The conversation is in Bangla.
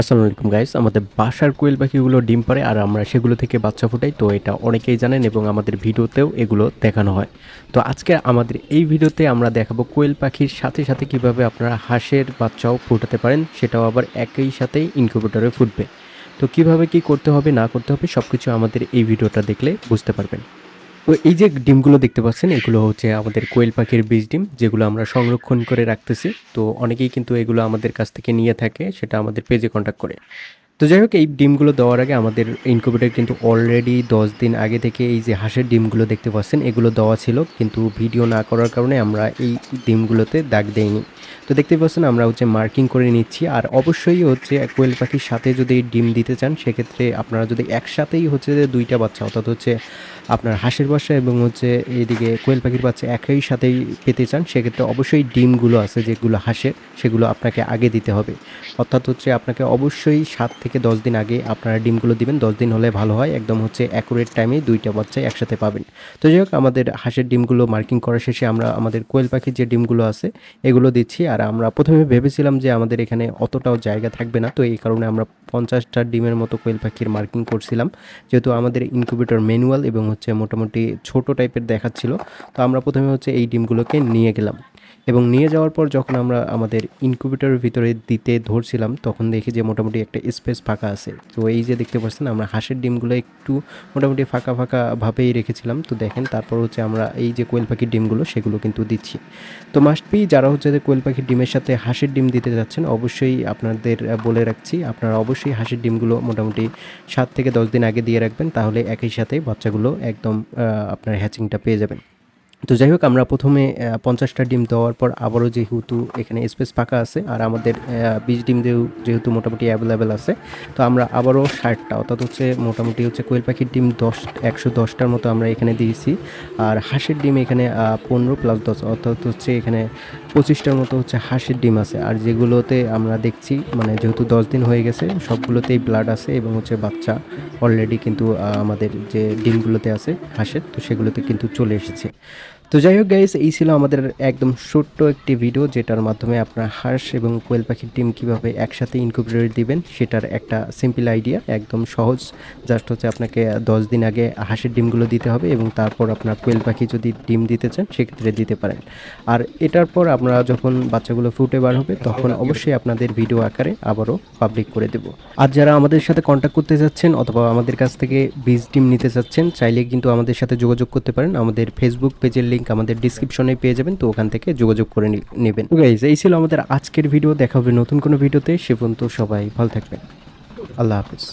আসসালামু আলাইকুম গাইস আমাদের বাসার কোয়েল পাখিগুলো ডিম পারে আর আমরা সেগুলো থেকে বাচ্চা ফোটাই। তো এটা অনেকেই জানেন এবং আমাদের ভিডিওতেও এগুলো দেখানো হয়। তো আজকে আমাদের এই ভিডিওতে আমরা দেখাবো কোয়েল পাখির সাথে সাথে কীভাবে আপনারা হাঁসের বাচ্চাও ফোটাতে পারেন, সেটাও আবার একই সাথেই ইনকিউবেটরে ফুটবে। তো কীভাবে কি করতে হবে, না করতে হবে সব কিছু আমাদের এই ভিডিওটা দেখলে বুঝতে পারবেন। তো এই যে ডিমগুলো দেখতে পাচ্ছেন, এগুলো হচ্ছে আমাদের কোয়েল পাখির বীজ ডিম, যেগুলো আমরা সংরক্ষণ করে রাখতেছি। তো অনেকেই কিন্তু এগুলো আমাদের কাছ থেকে নিয়ে থাকে, সেটা আমাদের পেজে কন্ট্যাক্ট করে। তো যাই হোক, এই ডিমগুলো দেওয়ার আগে আমাদের ইনকিউবেটর কিন্তু অলরেডি দশ দিন আগে থেকে এই যে হাঁসের ডিমগুলো দেখতে পাচ্ছেন, এগুলো দেওয়া ছিল। কিন্তু ভিডিও না করার কারণে আমরা এই ডিমগুলোতে দাগ দেইনি। তো দেখতে পাচ্ছেন, আমরা হচ্ছে মার্কিং করে নিচ্ছি। আর অবশ্যই হচ্ছে কোয়েল পাখির সাথে যদি ডিম দিতে চান, সেক্ষেত্রে আপনারা যদি একসাথেই হচ্ছে দুইটা বাচ্চা, অর্থাৎ হচ্ছে আপনার হাঁসের বাসা এবং হচ্ছে এইদিকে কোয়েল পাখির বাচ্চা একই সাথেই পেতে চান, সেক্ষেত্রে অবশ্যই ডিমগুলো আছে যেগুলো হাঁসের, সেগুলো আপনাকে আগে দিতে হবে। অর্থাৎ হচ্ছে আপনাকে অবশ্যই সাত থেকে দশ দিন আগে আপনারা ডিমগুলো দিবেন, দশ দিন হলে ভালো হয়, একদম হচ্ছে অ্যাকুরেট টাইমে দুইটা বাচ্চা একসাথে পাবেন। তো যাই হোক, আমাদের হাঁসের ডিমগুলো মার্কিং করার শেষে আমরা আমাদের কোয়েল পাখির যে ডিমগুলো আছে, এগুলো দিচ্ছি। আর আমরা প্রথমে ভেবেছিলাম যে আমাদের এখানে অতটাও জায়গা থাকবে না, তো এই কারণে আমরা পঞ্চাশটা ডিমের মতো কোয়েল পাখির মার্কিং করছিলাম। যেহেতু আমাদের ইনকিউবেটর ম্যানুয়াল এবং হচ্ছে মোটামুটি ছোট টাইপের দেখাচ্ছিল। তো আমরা প্রথমে হচ্ছে এই ডিমগুলোকে নিয়ে গেলাম। এবং নিয়ে যাওয়ার পর যখন আমরা আমাদের ইনকিউবেটরের ভিতরে দিতে ধরছিলাম, তখন দেখি যে মোটামুটি একটা স্পেস ফাঁকা আছে। তো এই যে দেখতে পাচ্ছেন, আমরা হাঁসের ডিমগুলো একটু মোটামুটি ফাঁকা ফাঁকা ভাবেই রেখেছিলাম। তো দেখেন, তারপর হচ্ছে আমরা এই যে কোয়েল পাখির ডিমগুলো, সেগুলো কিন্তু দিচ্ছি। তো মাস্ট বি যারা হচ্ছে যে কোয়েল পাখির ডিমের সাথে হাঁসের ডিম দিতে যাচ্ছেন, অবশ্যই আপনাদের বলে রাখছি, আপনারা অবশ্যই হাঁসের ডিমগুলো মোটামুটি সাত থেকে দশ দিন আগে দিয়ে রাখবেন, তাহলে একই সাথে বাচ্চাগুলো একদম আপনার হ্যাচিংটা পেয়ে যাবেন। তো যাই হোক, আমরা প্রথমে পঞ্চাশটা ডিম দেওয়ার পর আবারও যেহেতু এখানে স্পেস ফাঁকা আছে আর আমাদের বীজ ডিম যেহেতু- যেহেতু মোটামুটি অ্যাভেলেবেল আছে, তো আমরা আবারও ষাটটা, অর্থাৎ হচ্ছে মোটামুটি হচ্ছে কোয়েল পাখির ডিম দশ, একশো দশটার মতো আমরা এখানে দিয়েছি। আর হাঁসের ডিম এখানে পনেরো প্লাস দশ, অর্থাৎ হচ্ছে এখানে পঁচিশটার মতো হচ্ছে হাঁসের ডিম আছে। আর যেগুলোতে আমরা দেখছি মানে যেহেতু দশ দিন হয়ে গেছে, সবগুলোতেই ব্লাড আছে এবং হচ্ছে বাচ্চা অলরেডি কিন্তু আমাদের যে ডিমগুলোতে আছে হাঁসের, তো সেগুলোতে কিন্তু চলে এসেছে। তো যাই হোক গাইস এই ছিল আমাদের একদম ছোট্ট একটি ভিডিও যেটার মাধ্যমে আপনার হাঁস এবং কোয়েল পাখির ডিম কীভাবে একসাথে ইনকিউবেটরে দিবেন সেটার একটা সিম্পল আইডিয়া একদম সহজ। জাস্ট হচ্ছে আপনাকে দশ দিন আগে হাঁসের ডিমগুলো দিতে হবে এবং তারপর আপনার কোয়েল পাখি যদি ডিম দিতে চান, সেক্ষেত্রে দিতে পারেন। আর এটার পর আমরা যখন বাচ্চাগুলো ফুটে বার হবে, তখন অবশ্যই আপনাদের ভিডিও আকারে আবারও পাবলিক করে দেব। আর যারা আমাদের সাথে কন্ট্যাক্ট করতে যাচ্ছেন অথবা আমাদের কাছ থেকে বীজ ডিম নিতে চাচ্ছেন, চাইলে কিন্তু আমাদের সাথে যোগাযোগ করতে পারেন। আমাদের ফেসবুক পেজের লিংক আমাদের ডিসক্রিপশনে পেয়ে যাবেন, তো ওখান থেকে যোগাযোগ করে নেবেন। গাইজ এই ছিল আমাদের আজকের ভিডিও দেখা হবে নতুন কোনো ভিডিওতে সে পর্যন্ত সবাই ভালো থাকবেন। আল্লাহ হাফিজ।